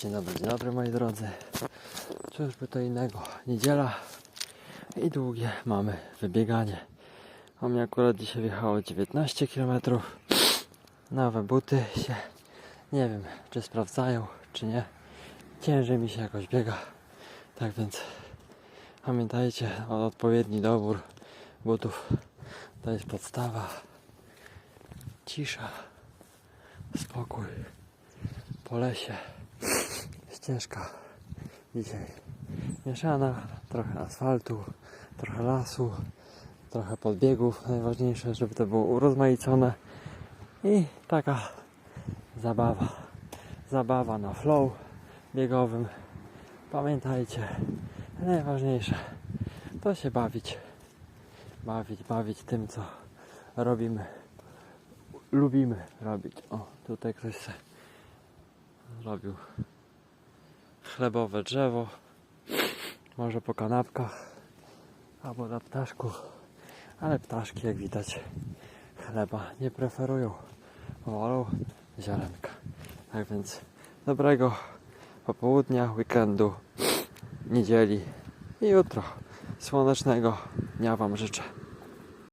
Dzień dobry, dzień dobry moi drodzy. Cóż by to innego. Niedziela i długie mamy wybieganie. A mnie akurat dzisiaj wjechało 19 km. Nowe buty się nie wiem czy sprawdzają czy nie. Ciężej mi się jakoś biega. Tak więc pamiętajcie o odpowiedni dobór butów. To jest podstawa. Cisza. Spokój. Po lesie. Ścieżka. Dzisiaj mieszana. Trochę asfaltu, trochę lasu, trochę podbiegów. Najważniejsze, żeby to było urozmaicone. I taka zabawa. Zabawa na flow biegowym. Pamiętajcie, najważniejsze to się bawić. Bawić, bawić tym, co robimy. Lubimy robić. O, tutaj ktoś se zrobił chlebowe drzewo. Może po kanapkach albo na ptaszku. Ale ptaszki, jak widać, chleba nie preferują. Wolą ziarenka. Tak więc dobrego popołudnia, weekendu, niedzieli i jutro. Słonecznego dnia Wam życzę.